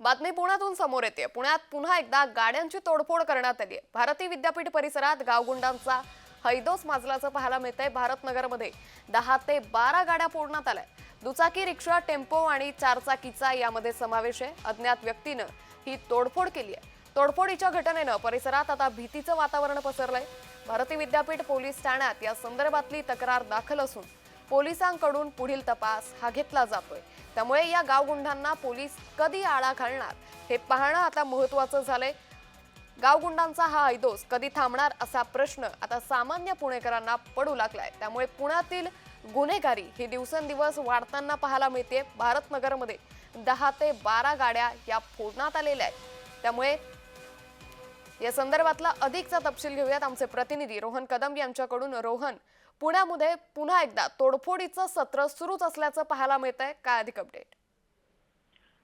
बातमी पुण्यातून समोर येते पुण्यात पुन्हा एकदा गाड्यांची तोडफोड करण्यात आली आहे भारती विद्यापीठ परिसरात गावगुंडांचा हैदोस माजल्याचं पाहायला मिळतंय. भारतनगरमध्ये दहा ते बारा गाड्या फोडण्यात आल्या. दुचाकी रिक्षा टेम्पो आणि चारचाकीचा यामध्ये समावेश आहे. अज्ञात व्यक्तीनं ही तोडफोड केली आहे. तोडफोडीच्या घटनेनं परिसरात आता भीतीचं वातावरण पसरलंय. भारती विद्यापीठ पोलीस ठाण्यात या संदर्भातली तक्रार दाखल असून पोलिसांकडून पुढील तपास हा घेतला जातोय. त्यामुळे या गावगुंडांना पोलीस कधी आळा घालणार हे पाहणं आता महत्वाचं झालंय. गावगुंडांचा हा ऐदोस कधी थांबणार असा प्रश्न आता सामान्य पुणेकरांना पडू लागलाय. त्यामुळे पुण्यातील गुन्हेगारी ही दिवसेंदिवस वाढताना पाहायला मिळते भारतनगरमध्ये दहा ते बारा गाड्या या फोडण्यात आलेल्या आहेत. त्यामुळे या संदर्भातला अधिकचा तपशील घेऊयात आमचे प्रतिनिधी रोहन कदम यांच्याकडून. रोहन पुण्यामध्ये पुन्हा एकदा तोडफोडीचं सत्र सुरूच असल्याचं पाहायला मिळत आहे काय अधिक अपडेट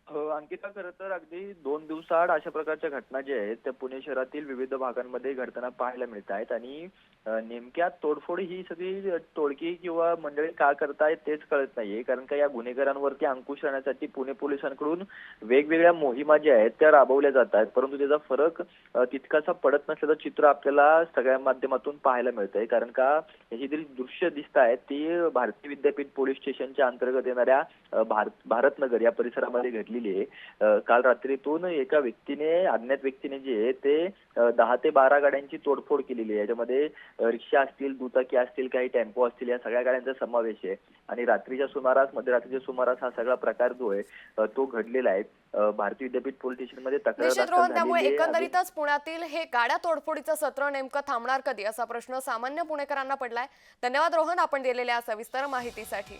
अंकिता खरं तर अगदी दोन दिवसाआड अशा प्रकारच्या घटना ज्या आहेत त्या पुणे शहरातील विविध भागांमध्ये घडताना पाहायला मिळत आहेत. आणि नेमक्या तोडफोड ही सगळी टोळकी किंवा मंडळी का करतायत तेच कळत नाहीये. कारण का या गुन्हेगारांवरती अंकुश आणण्यासाठी पुणे पोलिसांकडून वेगवेगळ्या मोहिमा ज्या आहेत त्या राबवल्या जात आहेत परंतु त्याचा फरक तितकासा पडत नसल्याचं चित्र आपल्याला सगळ्या माध्यमातून पाहायला मिळतंय. कारण का याची जी दृश्य दिसत आहेत ती भारतीय विद्यापीठ पोलीस स्टेशनच्या अंतर्गत येणाऱ्या भारत भारतनगर या परिसरामध्ये घडली घडलेली आहे. काल रात्रीतून एका व्यक्तीने अज्ञात व्यक्तीने जे आहे ते दहा ते बारा गाड्यांची तोडफोड केलेली आहे. याच्यामध्ये रिक्षा असतील दुचाकी असतील काही टेम्पो असतील या सगळ्या गाड्यांचा समावेश आहे. आणि रात्रीच्या सुमारास मध्यरात्रीच्या सुमारास हा सगळा प्रकार जो आहे तो घडलेला आहे. भारतीय विद्यापीठ पोलीस स्टेशनमध्ये तक्रार त्यामुळे. एकंदरीतच पुण्यातील हे गाड्या तोडफोडीचं सत्र नेमकं थांबणार कधी? असा प्रश्न सामान्य पुणेकरांना पडलाय. धन्यवाद रोहन आपण दिलेल्या सविस्तर माहितीसाठी.